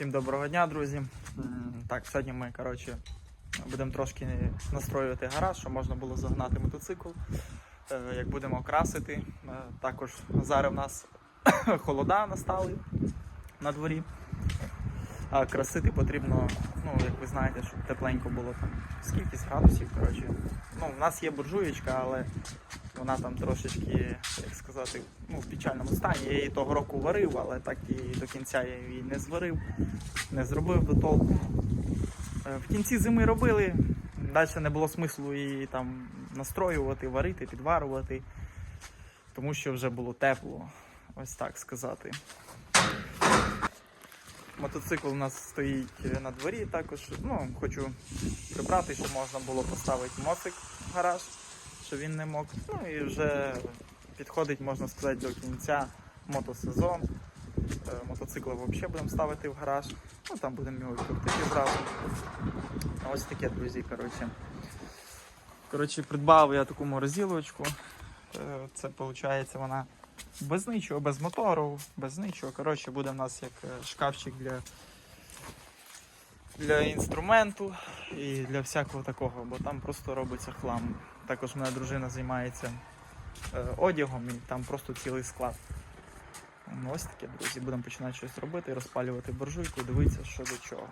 Всім доброго дня, друзі. Так, сьогодні ми коротше, будемо трошки настроювати гараж, щоб можна було загнати мотоцикл. Е, Як будемо красити. Е, Також зараз в нас холода настали на дворі. А красити потрібно, ну, як ви знаєте, щоб тепленько було там скільки градусів. Коротше. Ну, у нас є буржуєчка, але вона там трошечки, як сказати, ну, в печальному стані. Я її того року варив, але так і до кінця я її не зварив, не зробив до толку. Е, В кінці зими робили, далі не було смислу її там настроювати, варити, підварувати, тому що вже було тепло, ось так сказати. Мотоцикл у нас стоїть на дворі також. Ну, хочу прибрати, щоб можна було поставити моцик в гараж, щоб він не мог. Ну і вже підходить, можна сказати, до кінця мотосезон. Е, Мотоцикли взагалі будемо ставити в гараж. Ну там будемо його крутити зразу. Ось таке, друзі, коротше. Коротше, придбав я таку морозилочку. Е, Це виходить вона без нічого, без мотору, без нічого. Коротше, буде в нас як е, шкафчик для, для інструменту і для всякого такого, бо там просто робиться хлам. Також моя дружина займається е, одягом і там просто цілий склад. Ну, ось таке, друзі. Будемо починати щось робити, розпалювати буржуйку, дивитися, що до чого.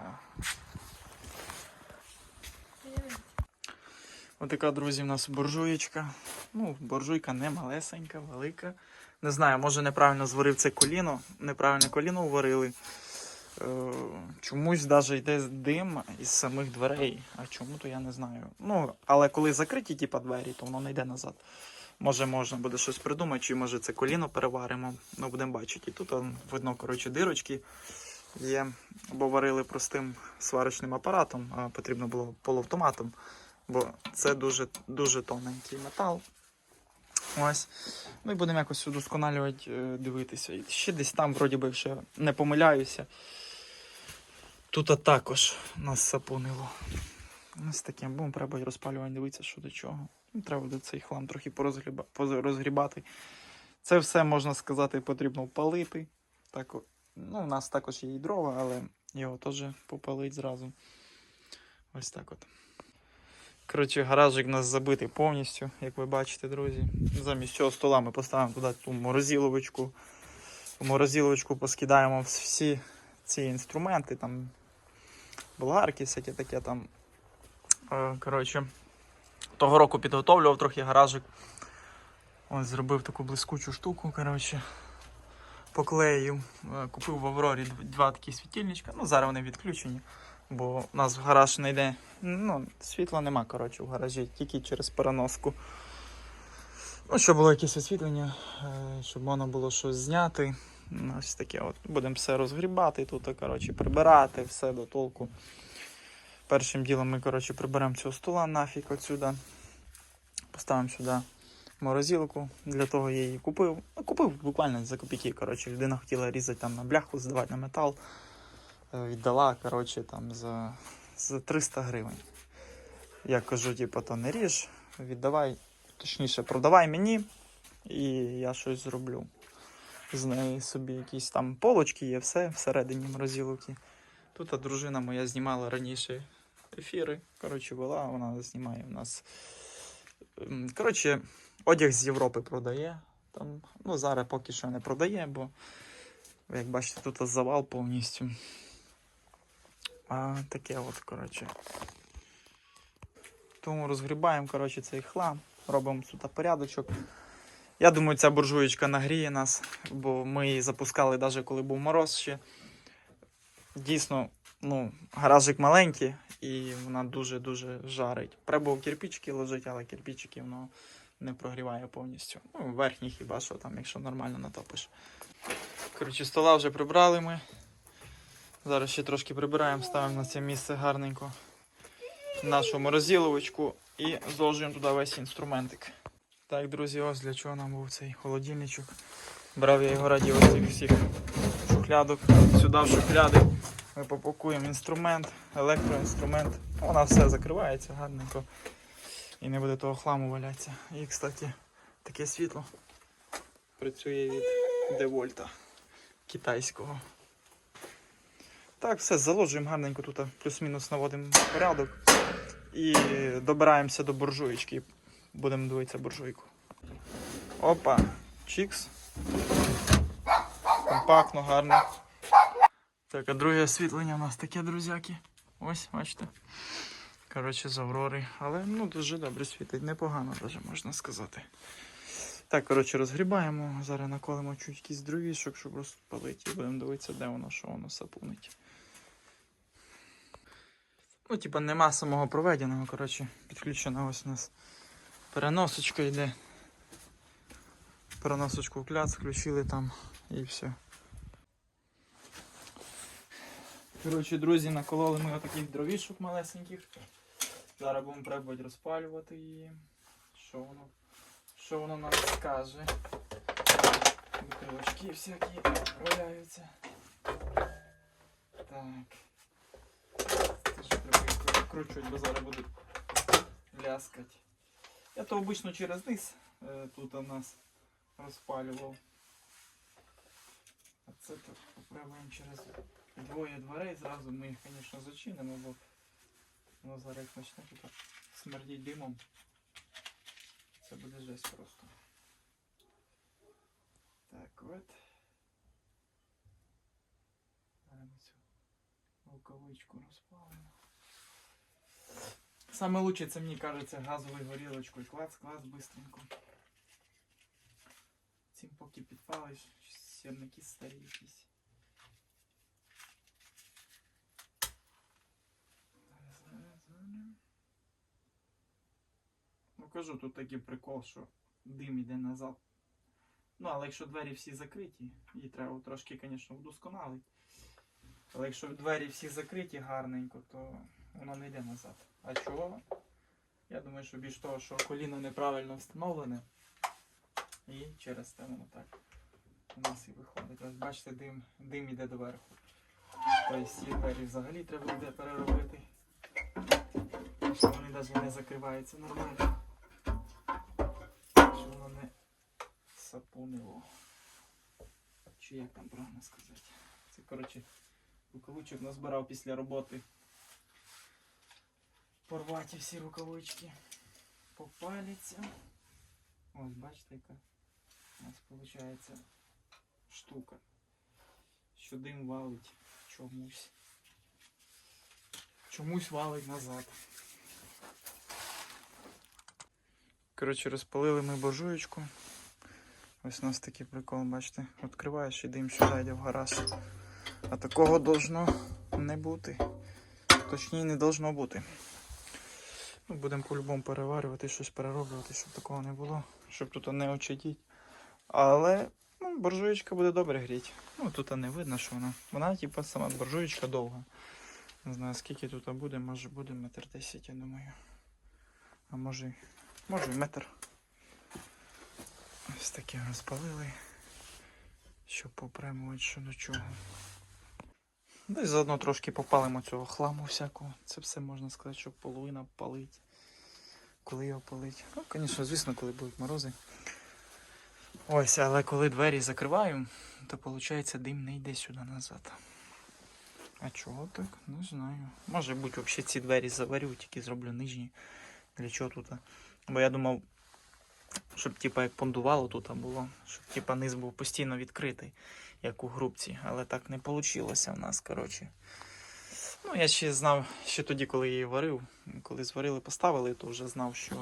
Ось така, друзі, в нас буржуєчка. Ну, буржуйка не малесенька, велика. Не знаю, може неправильно зварив це коліно, неправильно коліно уварили. Е, чомусь навіть йде дим із самих дверей. А чому, то я не знаю. Ну, але коли закриті типа, двері, то воно не йде назад. Може, можна буде щось придумати, чи може це коліно переваримо. Ну, будемо бачити. І тут видно, коротше, дирочки є. Бо варили простим сварочним апаратом, а потрібно було полуавтоматом. Бо це дуже, дуже тоненький метал. Ось. Ну і будемо якось удосконалювати, е, дивитися. І ще десь там, вроді би, якщо не помиляюся. Тут також нас сапунило. Ось таке. Будемо пробувати розпалювати, дивитися, що до чого. Ну, Треба буде цей хлам трохи порозгрібати. Це все, можна сказати, потрібно впалити. Так, ну, у нас також є і дрова, але його теж попалить зразу. Ось так от. Коротше, гаражик у нас забитий повністю, як ви бачите, друзі. Замість цього стола ми поставимо туди ту морозиловочку. В морозиловочку поскидаємо всі ці інструменти, там болгарки, всяке таке там. Е, Коротше, того року підготовлював трохи гаражик. Ось зробив таку блискучу штуку, коротше. Поклеїв. Е, Купив в Аврорі два такі світильничка. Ну, зараз вони відключені, бо у нас в гараж не йде. Ну, світла нема, коротше, в гаражі, тільки через переноску. Ну, щоб було якесь освітлення, е, щоб можна було щось зняти. Ось таке от. Будемо все розгрібати тут, коротше, прибирати, все до толку. Першим ділом ми, коротше, приберемо цього стола нафіг отсюда. Поставимо сюди морозилку. Для того я її купив. Ну, купив буквально за копійки. Коротше, людина хотіла різати там на бляху, здавати на метал. Е, Віддала, коротше, там за, за 300 гривень. Я кажу, типу, то не ріж, віддавай, точніше, продавай мені, і я щось зроблю. З неї собі якісь там полочки є, все всередині морозилки. Тут дружина моя знімала раніше ефіри. Коротше, вела, вона знімає у нас. Коротше, одяг з Європи продає. Там, ну, зараз поки що не продає, бо, як бачите, тут завал повністю. А, таке от, коротше. Тому розгрібаємо, коротше, цей хлам, робимо тут порядочок. Я думаю, ця буржуєчка нагріє нас, бо ми її запускали навіть коли був мороз ще. Дійсно, ну, гаражик маленький і вона дуже-дуже жарить. Треба в кирпичики лежить, але кирпичики воно не прогріває повністю. Ну, верхній хіба що там, якщо нормально натопиш. Коротше, стола вже прибрали ми. Зараз ще трошки прибираємо, ставимо на це місце гарненько нашу морозиловочку і зложуємо туди весь інструментик. Так, друзі, ось для чого нам був цей холодильничок. Брав я його раді оцих всіх шухлядок. Сюди в шухляди ми попакуємо інструмент, електроінструмент. Вона все закривається гарненько. І не буде того хламу валятися. І, кстати, таке світло працює від Девольта китайського. Так, все, заложуємо гарненько тут, плюс-мінус наводимо порядок. І добираємося до буржуєчки. Будемо дивитися буржуйку. Опа, чікс. Компактно, гарно. Так, а друге освітлення у нас таке, друзяки. Ось, бачите. Коротше, з Аврори. Але ну дуже добре світить, непогано даже можна сказати. Так, коротше, розгрібаємо. Зараз наколимо чуть якийсь дровішок, щоб розпалити. І будемо дивитися, де воно, що воно сапунить. Ну, типа, нема самого проведеного, коротше, підключена ось у нас переносочка йде. Переносочку кляц, включили там і все. Коротше, друзі, накололи ми отаких дровішок малесеньких. Зараз будемо пробувати розпалювати її. Що воно, що воно нам скаже. Бутилочки всякі валяються. Так. Теж треба їх бо зараз будуть ляскати. Я то обично через низ е, тут у нас розпалював. А це так попробуємо через двоє дверей. Зразу ми їх, звісно, зачинимо, бо воно зараз як почне тут смердіть димом. Це буде жесть просто. Так, от. Зараз ми цю рукавичку розпалимо. Саме лучше це мені кажеться газовою горілочкою. Клац, клац, быстренько. Цим поки підпалиш, сірники старі якісь. Ну кажу, тут такий прикол, що дим іде назад. Ну, але якщо двері всі закриті, її треба трошки, звісно, вдосконалити. Але якщо двері всі закриті гарненько, то воно не йде назад. А чого? Я думаю, що більш того, що коліно неправильно встановлене. І через те воно так у нас і виходить. Ось бачите, дим, дим іде доверху. Тобто ці двері взагалі треба буде переробити. Що вони навіть не закриваються нормально. Щоб воно не сапунило. Чи як там правильно сказати? Це коротше рукавичок назбирав після роботи. Порваті всі рукавички. Попаляться. Ось бачите, яка у нас виходить штука. Що дим валить чомусь. Чомусь валить назад. Коротше, розпалили ми буржуєчку. Ось у нас такий прикол, бачите, відкриваєш і дим сюди йде в гараж. А такого должно не бути. Точніше, не должно бути. Ну, будемо по-любому переварювати, щось перероблювати, щоб такого не було, щоб тут не очадіть. Але ну, буржуєчка буде добре гріти. Ну, тут не видно, що вона. Вона, типу, сама буржуєчка довга. Не знаю, скільки тут буде, може буде метр десять, я думаю. А може, може і метр. Ось таке розпалили. Щоб попрямувати що до чого. Десь заодно трошки попалимо цього хламу всякого. Це все можна сказати, щоб половина палить. Коли його палить. Ну, звісно, звісно, коли будуть морози. Ось, але коли двері закриваю, то виходить дим не йде сюди назад. А чого так? Не знаю. Може бути взагалі ці двері заварю, тільки зроблю нижні. Для чого тут? Бо я думав, щоб типа як пондувало тут було, щоб типа низ був постійно відкритий, як у грубці. Але так не вийшло в нас, коротше. Ну, я ще знав, ще тоді, коли її варив, коли зварили, поставили, то вже знав, що,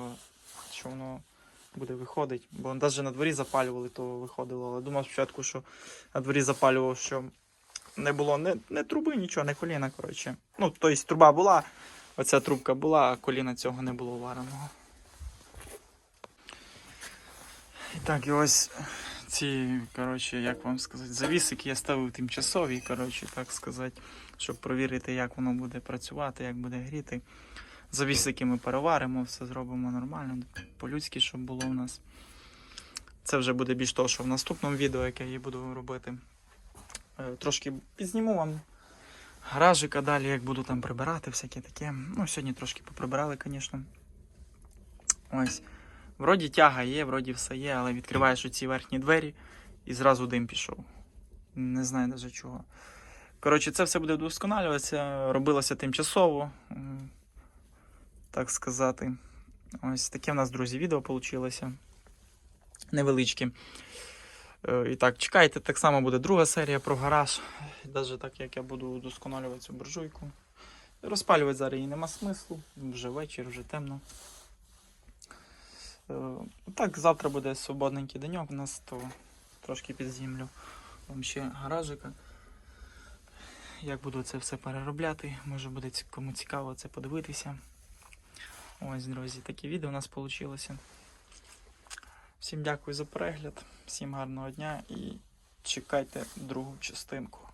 що воно буде виходити. Бо навіть на дворі запалювали, то виходило. Але думав спочатку, що на дворі запалював, що не було не, не труби, нічого, не коліна, коротше. Ну, тобто труба була, оця трубка була, а коліна цього не було вареного. І так, і ось ці, коротше, як вам сказати, завісики я ставив тимчасові, коротше, так сказати, щоб провірити, як воно буде працювати, як буде гріти. Завісики ми переваримо, все зробимо нормально, по-людськи, щоб було у нас. Це вже буде більш того, що в наступному відео, яке я буду робити. Е, Трошки підзніму вам гаражик, а далі як буду там прибирати, всяке таке. Ну, сьогодні трошки поприбирали, звісно. Ось. Вроді тяга є, вроді все є, але відкриваєш оці верхні двері і зразу дим пішов. Не знаю навіть чого. Коротше, це все буде вдосконалюватися, робилося тимчасово, так сказати. Ось таке в нас, друзі, відео вийшло. Невеличкі. Е, І так, чекайте, так само буде друга серія про гараж. Навіть так як я буду удосконалювати цю буржуйку. Розпалювати зараз її нема смислу. Вже вечір, вже темно. Е, Так, завтра буде свободненький деньок у нас, то трошки підзімлю. Вам ще гаражика. Як буду це все переробляти, може буде кому цікаво це подивитися. Ось, друзі, таке відео у нас вийшло. Всім дякую за перегляд, всім гарного дня і чекайте другу частинку.